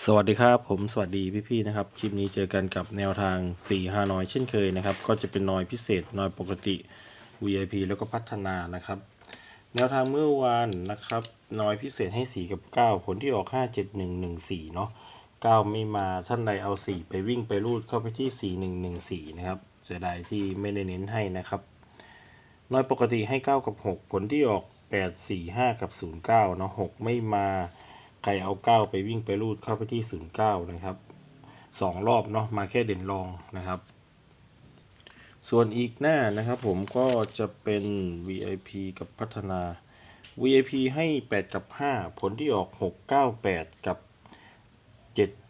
สวัสดีครับผมสวัสดีพี่ๆนะครับคลิปนี้เจอกันกับแนวทาง4 5น้อยเช่นเคยนะครับ ก็จะเป็นน้อยพิเศษน้อยปกติ VIP แล้วก็พัฒนานะครับ แนวทางเมื่อวานนะครับน้อยพิเศษให้ 4 กับ 9 ผลที่ออก 5 7 1 1 4 เนาะ9 ไม่มาท่านใดเอา 4 ไปวิ่งไปรูดเข้าไปที่ 4 1 1 4 นะครับเสียดายที่ไม่ได้เน้นให้นะครับ น้อยปกติให้ 9 กับ 6 ผลที่ออก 8 4 5 กับ 0 9เนาะ6ไม่มา ใครเอา9ไปวิ่งไปรูดเข้าไปที่0 9นย์เก้านะครับ2รอบเนาะมาแค่เด่นรองนะครับ ส่วนอีกหน้านะครับผมก็จะเป็น VIP กับพัฒนา VIP ให้ 8 กับ 5 ผลที่ออก 6 9 8 กับ 7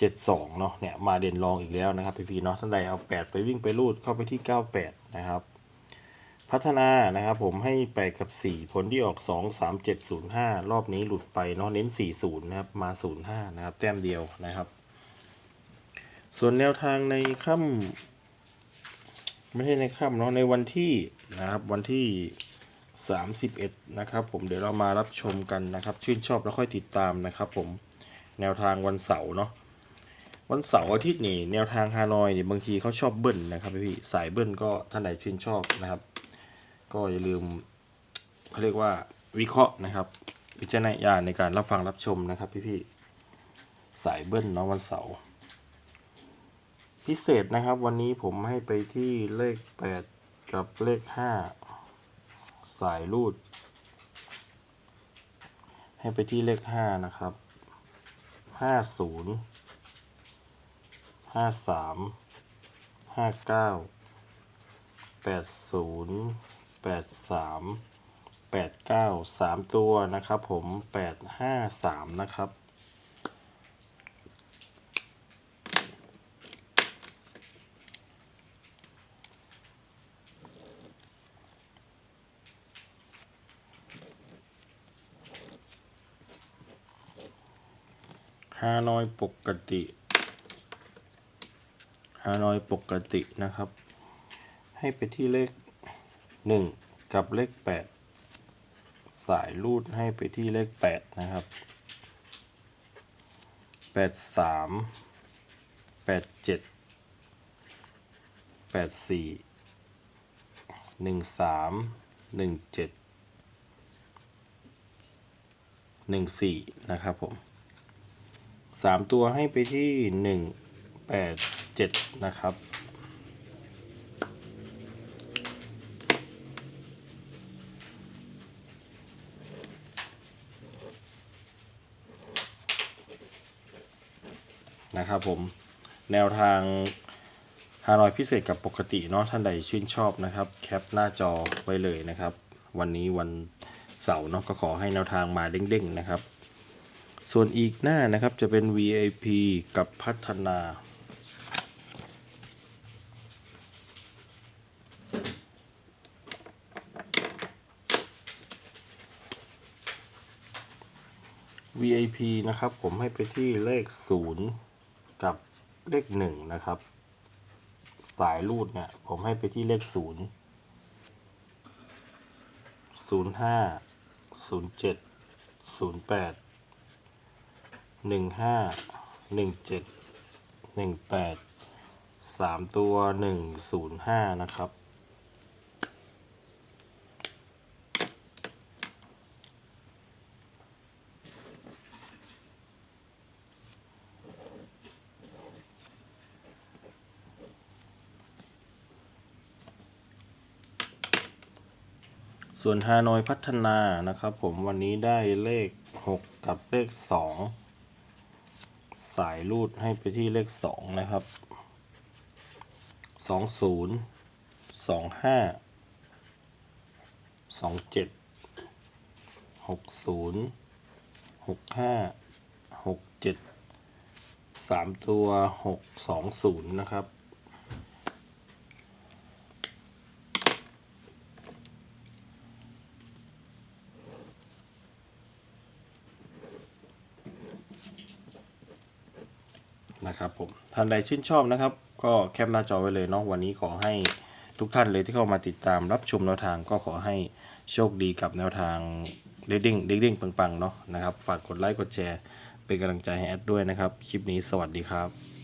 72เนาะเนี่ยมาเด่นรองอีกแล้วนะครับพี่ๆเนาะท่านใดเอา 8 ไปวิ่งไปรูดเข้าไปที่ 98 นะครับ พัฒนานะครับผมให้ไปกับ 4 ผลที่ออก 2 3 7 0 5 รอบนี้หลุดไปเนาะเน้น 40 นะครับ มา 05 นะครับ แต้มเดียวนะครับ ส่วนแนวทางในค่ำไม่ใช่ในค่ำเนาะในวันที่นะครับวันที่ 31 นะครับผมเดี๋ยวเรามารับชมกันนะครับ ชื่นชอบแล้วค่อยติดตามนะครับผมแนวทางวันเสาร์เนาะวันเสาร์อาทิตย์นี่แนวทางฮานอยเนี่ยบางทีเขาชอบเบิ้ลนะครับพี่สายเบิ้ลก็ท่านไหนชื่นชอบนะครับ ก็อย่าลืมเขาเรียกว่าวิเคราะห์นะครับ วิจารณญาณในการรับฟังรับชมนะครับพี่ๆสายเบิ้ลเนาะวันเสาร์พิเศษนะครับ วันนี้ผมให้ไปที่เลข 8 กับเลข 5 สายรูด ให้ไปที่เลข 5 นะครับ 50 53 59แปดศูนย์ แปดสามแปดเก้าสามตัวนะครับผมแปดห้าสามนะครับ ฮานอยปกติฮานอยปกตินะครับ ให้ไปที่เลข หนึ่งกับเลขแปดสายรูดให้ไปที่เลขแปดนะครับแปดสามแปดเจ็ดแปดสี่หนึ่งสามหนึ่งเจ็ดหนึ่งสี่นะครับผมสามตัวให้ไปที่หนึ่งแปดเจ็ดนะครับ นะครับผมแนวทางฮานอยพิเศษกับปกติเนาะท่านใดชื่นชอบนะครับ แคปหน้าจอไว้เลยนะครับ วันนี้วันเสาร์เนาะก็ขอให้แนวทางมาเด้งๆนะครับ ส่วนอีกหน้านะครับจะเป็น VIP กับพัฒนา VIP นะครับผมให้ไปที่เลข 0 กับเลขหนึ่งนะครับ สายรูดเนี่ย ผมให้ไปที่เลขศูนย์ศูนย์ห้าศูนย์เจ็ดศูนย์แปดหนึ่งห้าหนึ่งเจ็ดหนึ่งแปดสามตัวหนึ่งศูนย์ห้านะครับ ส่วนฮานอยพัฒนานะครับผมวันนี้ได้เลข 6 กับเลข 2 สายรูดให้ไปที่เลข 2 นะครับ 20 25 27 60 65 67 3 ตัว 620 นะครับ นะครับผมท่านใดชื่นชอบนะครับ ก็แคปหน้าจอไว้เลยเนาะวันนี้ขอให้ทุกท่านเลยที่เข้ามาติดตามรับชมแนวทางก็ขอให้โชคดีกับแนวทางเด้งเด้งเด้งปังๆเนาะนะครับฝากกดไลค์กดแชร์ เป็นกำลังใจให้แอดด้วยนะครับ คลิปนี้สวัสดีครับ